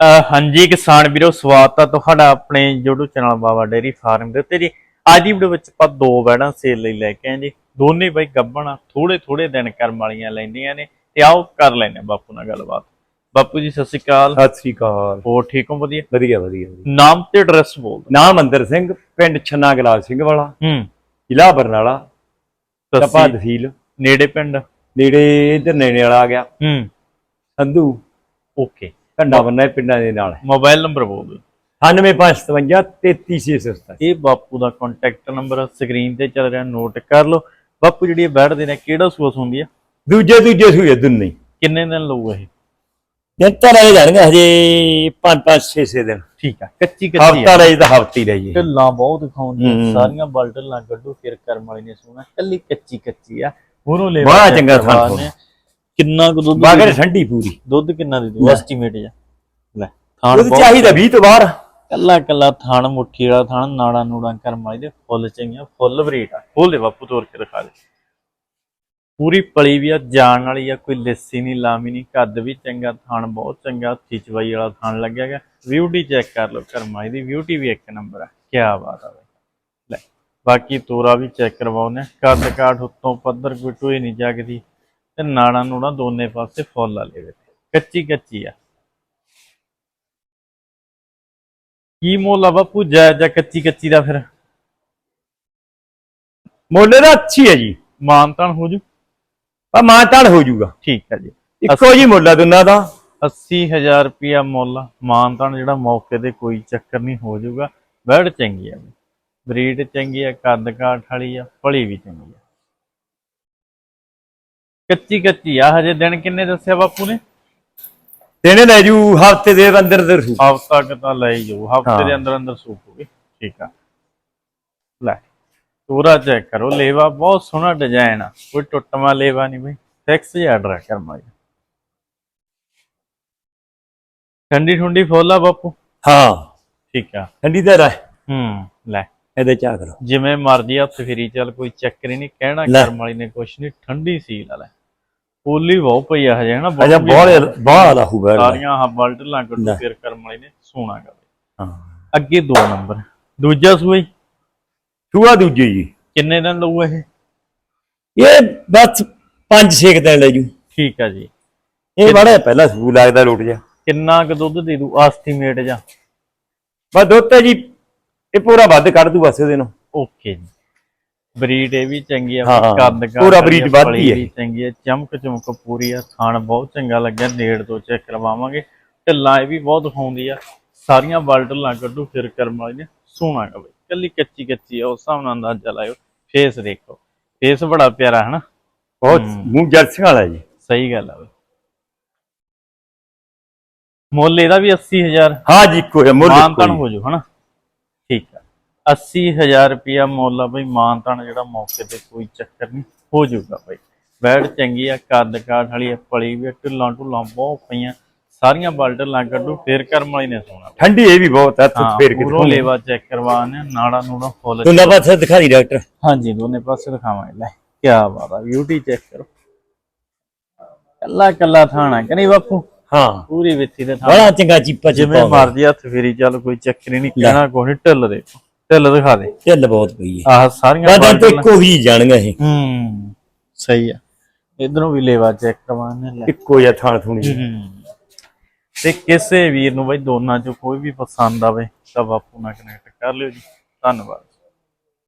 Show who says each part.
Speaker 1: ਹਾਂਜੀ ਕਿਸਾਨ ਵੀਰੋ ਸਵਾਗਤ ਹੈ ਤੁਹਾਡਾ ਆਪਣੇ YouTube channel Baba dairy farm ਦੇ ਉੱਤੇ ਜੀ। ਅੱਜ ਦੀ ਵੀਡੀਓ ਵਿੱਚ ਆਪਾਂ ਦੋ ਵੈੜਾਂ ਸੇਲ ਲਈ ਲੈ ਕੇ ਆਏ ਜੀ। ਦੋਨੇ ਬਾਈ ਗੱਬਣਾ ਥੋੜੇ ਥੋੜੇ ਦਿਨ ਕਰਮ ਵਾਲੀਆਂ ਲੈਂਦੀਆਂ ਨੇ ਤੇ ਆਓ ਕਰ ਲੈਨੇ ਬਾਪੂ ਨਾਲ ਗੱਲਬਾਤ। ਬਾਪੂ ਜੀ ਸਤਿ ਸ਼੍ਰੀ ਅਕਾਲ।
Speaker 2: ਸਤਿ ਸ੍ਰੀ ਅਕਾਲ।
Speaker 1: ਹੋਰ ਠੀਕ ਹੋ? ਵਧੀਆ?
Speaker 2: ਵਧੀਆ ਵਧੀਆ।
Speaker 1: ਨਾਮ ਤੇ ਐਡਰੈਸ ਬੋਲ।
Speaker 2: ਨਾਮ ਅੰਦਰ ਸਿੰਘ ਪਿੰਡ ਛੰਨਾ ਗਲਾਲ ਸਿੰਘ ਵਾਲਾ।
Speaker 1: ਹੂੰ।
Speaker 2: ਜ਼ਿਲ੍ਹਾ ਬਰਨਾਲਾ।
Speaker 1: ਤਸੀ
Speaker 2: ਤਹਿਸੀਲ।
Speaker 1: ਨੇੜੇ ਪਿੰਡ?
Speaker 2: ਨੇੜੇ ਇਧਰ ਨੇੜੇ ਵਾਲਾ ਆ ਗਿਆ।
Speaker 1: ਹੂੰ।
Speaker 2: ਸੰਧੂ।
Speaker 1: ਓਕੇ।
Speaker 2: ਘੰਡਾ ਬੰਨਾ ਇਹ ਪਿੰਡਾਂ ਦੇ ਨਾਲ।
Speaker 1: ਮੋਬਾਈਲ ਨੰਬਰ ਬੋਲ ਦਿਓ।
Speaker 2: 9557 33677
Speaker 1: ਇਹ ਬਾਪੂ ਦਾ ਕੰਟੈਕਟ ਨੰਬਰ ਸਕਰੀਨ ਤੇ ਚੱਲ ਰਿਹਾ ਨੋਟ ਕਰ ਲਓ। ਬਾਪੂ ਜਿਹੜੀ ਇਹ ਬੈਠਦੇ ਨੇ ਕਿਹੜਾ ਸੂਸ ਹੁੰਦੀ ਆ?
Speaker 2: ਦੂਜੇ ਦੂਜੇ ਸੂਏ ਦੁੰਨੀ।
Speaker 1: ਕਿੰਨੇ ਦਿਨ ਲਊ ਇਹ?
Speaker 2: ਤਾਂ ਰਹਿ ਜਾਣਗੇ ਹਜੇ 5 5 6 6 ਦਿਨ।
Speaker 1: ਠੀਕ ਆ ਕੱਚੀ ਕੱਚੀ
Speaker 2: ਹਫਤਾ ਰਹੀ ਤਾਂ ਹਫਤੀ ਰਹੀ
Speaker 1: ਢਿੱਲਾਂ ਬਹੁਤ ਦਿਖਾਉਂਦੀਆਂ
Speaker 2: ਹੂੰ।
Speaker 1: ਸਾਰੀਆਂ ਬਲਟਲਾਂ ਕੱਢੋ ਫਿਰ ਕਰਮ ਵਾਲੀ ਨੇ ਸੋਣਾ ਕੱਲੀ ਕੱਚੀ ਕੱਚੀ ਆ। ਹੋਰੋਂ ਲੈ
Speaker 2: ਬੜਾ ਚੰਗਾ
Speaker 1: ਥਾਂ ਕਿੰਨਾ ਕੁ ਦੁੱਧ
Speaker 2: ਬਾਗਰ ਠੰਡੀ ਪੂਰੀ।
Speaker 1: ਦੁੱਧ ਕਿੰਨਾ ਦੇ ਦੂ। ਐਸਟੀਮੇਟ ਜਾ ਲੈ ਥਾਣ ਬਹੁਤ
Speaker 2: ਚਾਹੀਦਾ 20 ਤੋਂ ਬਾਹਰ।
Speaker 1: ਕੱਲਾ ਕੱਲਾ ਥਾਣ ਮੁੱਠੀ ਵਾਲਾ ਥਾਣ ਨਾੜਾ ਨੂੜਾ ਕਰਮ ਵਾਲੀ ਦੇ ਫੁੱਲ ਚੰਗੀਆਂ ਫੁੱਲ ਬਰੀਟ ਆ। ਖੋਲ ਦੇ ਬਾਪੂ ਤੋੜ ਕੇ ਦਿਖਾ ਦੇ। ਪੂਰੀ ਪਲੀ ਵੀ ਆ ਜਾਣ ਵਾਲੀ ਆ ਕੋਈ ਲੱਸੀ ਨਹੀਂ ਲਾਮੀ ਨਹੀਂ ਕੱਦ ਵੀ ਚੰਗਾ ਥਾਣ ਬਹੁਤ ਚੰਗਾ ਹੱਥੀ ਚਵਾਈ ਵਾਲਾ ਥਾਣ ਲੱਗਿਆ ਗਿਆ। ਬਿਊਟੀ ਚੈੱਕ ਕਰ ਲਓ ਕਰਮਾਈ ਦੀ ਬਿਊਟੀ ਵੀ ਇੱਕ ਨੰਬਰ ਆ। ਕੀ ਬਾਤ ਆ ਲੈ ਬਾਕੀ ਤੋਰਾ ਵੀ ਚੈੱਕ ਕਰਵਾਉਨੇ ਕੱਦ ਕਾਠ ਉੱਤੋਂ ਪੱਧਰ ਕੋਈ ਟੋਈ ਨਹੀਂ ਜਗਦੀ। ਤੇ ਨਾੜਾਂ ਨੂੜਾਂ ਦੋਨੇ ਪਾਸੇ ਫੁੱਲ ਵਾਲੇ ਵੇ ਕੱਚੀ ਕੱਚੀ ਆ। ਕੀ ਮੁੱਲ ਆ ਬਾਪੂ ਜੈ ਜੈ ਕੱਚੀ ਕੱਚੀ ਦਾ ਫਿਰ?
Speaker 2: ਮੁੱਲ ਦਾ ਅੱਛੀ ਹੈ ਜੀ।
Speaker 1: ਮਾਨਤਾਨ ਹੋ ਜੂ।
Speaker 2: ਪਰ ਮਾਨਤਾਨ ਹੋ ਜਾਊਗਾ
Speaker 1: ਠੀਕ ਹੈ ਜੀ।
Speaker 2: ਇੱਕੋ ਜੀ ਮੁੱਲ ਆ ਦੋਨਾਂ ਦਾ।
Speaker 1: 80000 ਰੁਪਿਆ ਮੁੱਲ ਮਾਨਤਾਨ ਜਿਹੜਾ ਮੌਕੇ ਤੇ ਕੋਈ ਚੱਕਰ ਨਹੀਂ ਹੋ ਜਾਊਗਾ ਬੈਡ ਚੰਗੀ ਆ ਬਰੀਡ ਚੰਗੀ ਆ ਕੱਦ ਕਾਠ ਵਾਲੀ ਆ ਫਲੀ ਵੀ ਚੰਗੀ ਆ। ਕੱਚੀ ਕੱਚੀ ਆ ਹਜੇ ਦਿਨ ਕਿੰਨੇ ਦੱਸਿਆ ਬਾਪੂ ਨੇ?
Speaker 2: ਤੇਨੇ ਲੈ ਜੂ ਹਫ਼ਤੇ ਦੇ ਅੰਦਰ ਅੰਦਰ ਸੂ।
Speaker 1: ਹਫਤਾ ਕੁ ਤਾਂ ਲੈ ਜਾਊ ਹਫ਼ਤੇ ਦੇ। ਅੰਦਰ ਅੰਦਰ ਸੂਪੂਗੀ ਠੀਕ ਆ। ਲੈ ਪੂਰਾ ਚੈੱਕ ਕਰੋ ਲੇਵਾ ਬਹੁਤ ਸੋਹਣਾ ਡਿਜ਼ਾਈਨ ਆ। ਕੋਈ ਟੁੱਟਵਾ ਲੇਵਾ ਨਹੀਂ ਬਈ। ਫਿਕਸ ਜਿਹਾ ਆਰਡਰ ਆ ਕਰਮਾ ਜੀ ਠੰਡੀ ਠੁੰਡੀ ਫੋਲਾ ਬਾਪੂ?
Speaker 2: ਹਾਂ।
Speaker 1: ਠੀਕ ਆ।
Speaker 2: ਠੰਡੀ ਤਾਂ ਰਹਿ।
Speaker 1: ਹੂੰ ਲੈ।
Speaker 2: ਇਹਦੇ ਚਾਹ ਕਰੋ।
Speaker 1: ਜਿਵੇਂ ਮਰਜ਼ੀ ਹੱਥ ਫੇਰੀ ਚੱਲ ਕੋਈ ਚੱਕਰ ਹੀ ਨਹੀਂ। ਕਹਿਣਾ
Speaker 2: ਲੈ।
Speaker 1: ਕਰਮ ਵਾਲੀ ਨੇ ਕੁਛ ਨਹੀਂ ਠੰਡੀ ਸੀ ਲੈ। ਪੋਲੀ ਬਹੁਤ ਪਈ ਆ ਹਜੇ ਹਨਾ?
Speaker 2: ਅਜਾ
Speaker 1: ਬਹੁਤ
Speaker 2: ਬਹੁਤ ਬਾਹਰ ਦਾ ਹੂਗਾ
Speaker 1: ਸਾਰੀਆਂ ਹੱਬਾਂ ਢਲਾਂ ਕੱਢੂ
Speaker 2: ਲੈ।
Speaker 1: ਫਿਰ ਕਰਮ ਵਾਲੀ ਨੇ ਸੋਨਾ ਕਰ
Speaker 2: ਹਾਂ।
Speaker 1: ਅੱਗੇ ਦੋ ਨੰਬਰ। ਦੂਜਾ ਸੂਈ?
Speaker 2: ਸੂਆ ਦੂਜੀ ਜੀ।
Speaker 1: ਕਿੰਨੇ ਦਿਨ ਲਊ ਇਹ?
Speaker 2: ਇਹ ਬਸ ਪੰਜ ਛੇ ਕੁ ਦਿਨ ਲੈ ਜੂ।
Speaker 1: ਠੀਕ ਆ ਜੀ।
Speaker 2: ਇਹ ਬੜਾ ਪਹਿਲਾ ਸੂ ਲੱਗਦਾ ਲੁੱਟ ਜਾ।
Speaker 1: ਕਿੰਨਾ ਕੁ ਦੁੱਧ ਦੇ ਦੂ? ਐਸਟੀਮੇਟ ਜਾਂ?
Speaker 2: ਬਸ ਦੁੱਧ ਤਾਂ ਜੀ ਇਹ ਪੂਰਾ ਵੱਧ ਕੱਢ ਦੂ ਬਸ ਇਹਦੇ ਨੂੰ।
Speaker 1: ਓਕੇ ਜੀ। ਬਰੀਡ ਇਹ ਵੀ ਚੰਗੀ ਆ
Speaker 2: ਹਾਂ।
Speaker 1: ਕੱਦ ਕਾਠ
Speaker 2: ਪੂਰਾ
Speaker 1: ਵਾਲੀ
Speaker 2: breed ਵੱਧ
Speaker 1: ਫਲੀ
Speaker 2: ਹੀ।
Speaker 1: ਵੀ ਚੰਗੀ ਆ ਚਮਕ ਚਮਕ ਪੂਰੀ ਆ ਖਾਣ ਬਹੁਤ ਚੰਗਾ ਲੱਗਿਆ ਨੇੜ ਤੋਂ ਚੈੱਕ ਕਰਵਾਵਾਂਗੇ। ਢਿੱਲਾਂ ਇਹ ਵੀ ਬਹੁਤ ਦਿਖਾਉਂਦੀ ਆ ਸਾਰੀਆਂ ਬਲ ਢਿੱਲਾਂ ਕੱਢੂ ਫਿਰ ਕਰਮ ਵਾਲੀ ਨੇ ਸੋਹਣਾ ਗਾ ਬਈ। ਕੱਲੀ ਕੱਚੀ ਕੱਚੀ ਆ ਉਸ ਹਿਸਾਬ ਨਾਲ ਅੰਦਾਜ਼ਾ ਲਾਇਓ ਫੇਸ ਦੇਖੋ। ਫੇਸ ਬੜਾ ਪਿਆਰਾ ਹੈ ਨਾ
Speaker 2: ਬਹੁਤ। ਮੂੰਹ ਜਰਸੀਆਂ ਵਾਲਾ ਜੀ।
Speaker 1: ਸਹੀ ਗੱਲ ਆ ਬਈ। ਮੁੱਲ ਇਹਦਾ ਵੀ 80000
Speaker 2: ਹਾਂ ਜੀ ਹੈ ਮੁੱਲ
Speaker 1: ਮਾਨਤਨ ਹੋ ਜੂ ਹਨਾ? ਠੀਕ ਆ। 80000 ਰੁਪਿਆ ਮੁੱਲ ਆ ਬਈ ਮਾਨਤਨ ਜਿਹੜਾ ਮੌਕੇ ਤੇ ਕੋਈ ਚੱਕਰ ਨਹੀਂ ਹੋ ਜਾਊਗਾ ਬਈ। ਬੈਡ ਚੰਗੀ ਆ ਕੱਦ ਕਾਠ ਵਾਲੀ ਆ ਪਲੀ ਵੀ ਢਿੱਲਾਂ ਢੁੱਲਾਂ ਬਹੁਤ ਪਈਆਂ ਸਾਰੀਆਂ ਬਲਟ ਲਾਂ ਕੱਢੂ ਫੇਰ ਕਰਮ ਵਾਲੀ ਨੇ ਸੋਣਾ।
Speaker 2: ਠੰਡੀ ਇਹ ਵੀ ਬਹੁਤ ਹੈ ਤੂੰ
Speaker 1: ਹਾਂ
Speaker 2: ਫੇਰ ਕੇ
Speaker 1: ਪੂਰੋਂ ਲੇਵਾ ਚੈੱਕ ਕਰਵਾਣੇ ਨਾੜਾ ਨੂੜਾ ਫੁੱਲ
Speaker 2: ਦੋਨਾਂ ਪਾਸੇ ਦਿਖਾ ਦੀ ਡਾਕਟਰ।
Speaker 1: ਹਾਂਜੀ ਦੋਨੇ ਪਾਸੇ ਦਿਖਾਵਾਂਗੇ ਲੈ ਕੀ ਬਾਤ ਆ ਬਿਊਟੀ ਚੈੱਕ ਕਰੋ। ਕੱਲਾ ਕੱਲਾ ਥਾਣਾ ਕਿ ਨਹੀਂ ਬਾਪੂ?
Speaker 2: ਹਾਂ।
Speaker 1: ਪੂਰੀ ਵਿੱਥੀ ਦੇ ਥਾਣਾ
Speaker 2: ਬੜਾ ਚੰਗਾ ਚੀਪਾ
Speaker 1: ਜਿਵੇਂ ਮਰਜ਼ੀ ਹੱਥ ਫੇਰੀ ਚੱਲ ਕੋਈ ਚੱਕਰ ਨਹੀਂ ਕਹਿਣਾ ਕੋਈ ਢਿੱਲ ਦੇ। ਢਿੱਲ ਦਿਖਾ ਦੇ।
Speaker 2: ਢਿੱਲ ਬਹੁਤ ਪਈ ਹੈ।
Speaker 1: ਆਹ ਸਾਰੀਆਂ
Speaker 2: ਬਾਦਾਂ ਤੇ ਇੱਕੋ ਹੀ ਜਾਣਗਾ ਇਹ।
Speaker 1: ਹੂੰ ਸਹੀ ਆ। ਇਧਰੋਂ ਵੀ ਲੇਵਾ ਚੈੱਕ ਕਰਵਾਣੇ ਲੈ
Speaker 2: ਇੱਕੋ ਜਿਹਾ ਥਾਣ ਥੂਣੀ।
Speaker 1: ਤੇ ਕਿਸੇ ਵੀਰ ਨੂੰ ਬਈ ਦੋਨਾਂ ਚੋਂ ਕੋਈ ਵੀ ਪਸੰਦ ਆਵੇ ਤਾਂ ਬਾਪੂ ਨਾਲ ਕਨੈਕਟ ਕਰ ਲਿਓ ਜੀ। ਧੰਨਵਾਦ।